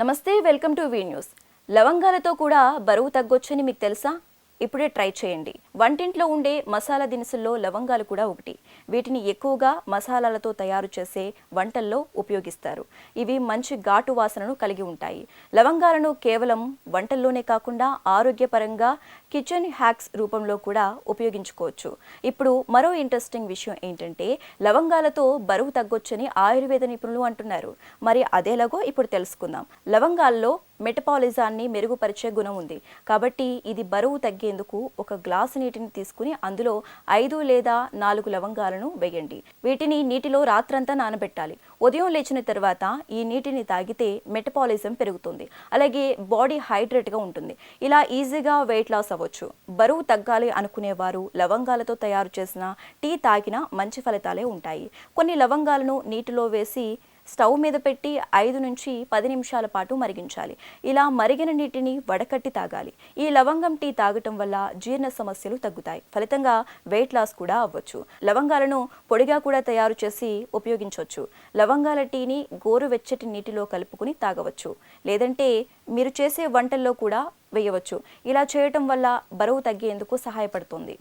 నమస్తే welcome to V news. లవంగాలతో కూడా బరువు తగ్గొచ్చని మీకు తెలుసా? ఇప్పుడే ట్రై చేయండి. వంటింట్లో ఉండే మసాలా దినుసుల్లో లవంగాలు కూడా ఒకటి. వీటిని ఎక్కువగా మసాలాలతో తయారు చేసే వంటల్లో ఉపయోగిస్తారు. ఇవి మంచి ఘాటు వాసనను కలిగి ఉంటాయి. లవంగాలను కేవలం వంటల్లోనే కాకుండా ఆరోగ్యపరంగా కిచెన్ హ్యాక్స్ రూపంలో కూడా ఉపయోగించుకోవచ్చు. ఇప్పుడు మరో ఇంట్రెస్టింగ్ విషయం ఏంటంటే లవంగాలతో బరువు తగ్గొచ్చని ఆయుర్వేద నిపుణులు అంటున్నారు. మరి అదేలాగో ఇప్పుడు తెలుసుకుందాం. లవంగాల్లో మెటపాలిజాన్ని మెరుగుపరిచే గుణం ఉంది. కాబట్టి ఇది బరువు తగ్గేందుకు ఒక గ్లాసు నీటిని తీసుకుని అందులో ఐదు లేదా నాలుగు లవంగాలను వేయండి. వీటిని నీటిలో రాత్రంతా నానబెట్టాలి. ఉదయం లేచిన తర్వాత ఈ నీటిని తాగితే మెటపాలిజం పెరుగుతుంది. అలాగే బాడీ హైడ్రేట్గా ఉంటుంది. ఇలా ఈజీగా వెయిట్ లాస్ అవ్వచ్చు. బరువు తగ్గాలి అనుకునేవారు లవంగాలతో తయారు చేసిన టీ తాగినా మంచి ఫలితాలే ఉంటాయి. కొన్ని లవంగాలను నీటిలో వేసి స్టవ్ మీద పెట్టి ఐదు నుంచి పది నిమిషాల పాటు మరిగించాలి. ఇలా మరిగిన నీటిని వడకట్టి తాగాలి. ఈ లవంగం టీ తాగటం వల్ల జీర్ణ సమస్యలు తగ్గుతాయి. ఫలితంగా వెయిట్ లాస్ కూడా అవ్వచ్చు. లవంగాలను పొడిగా కూడా తయారు చేసి ఉపయోగించవచ్చు. లవంగాల టీని గోరువెచ్చటి నీటిలో కలుపుకుని తాగవచ్చు. లేదంటే మీరు చేసే వంటల్లో కూడా వేయవచ్చు. ఇలా చేయటం వల్ల బరువు తగ్గేందుకు సహాయపడుతుంది.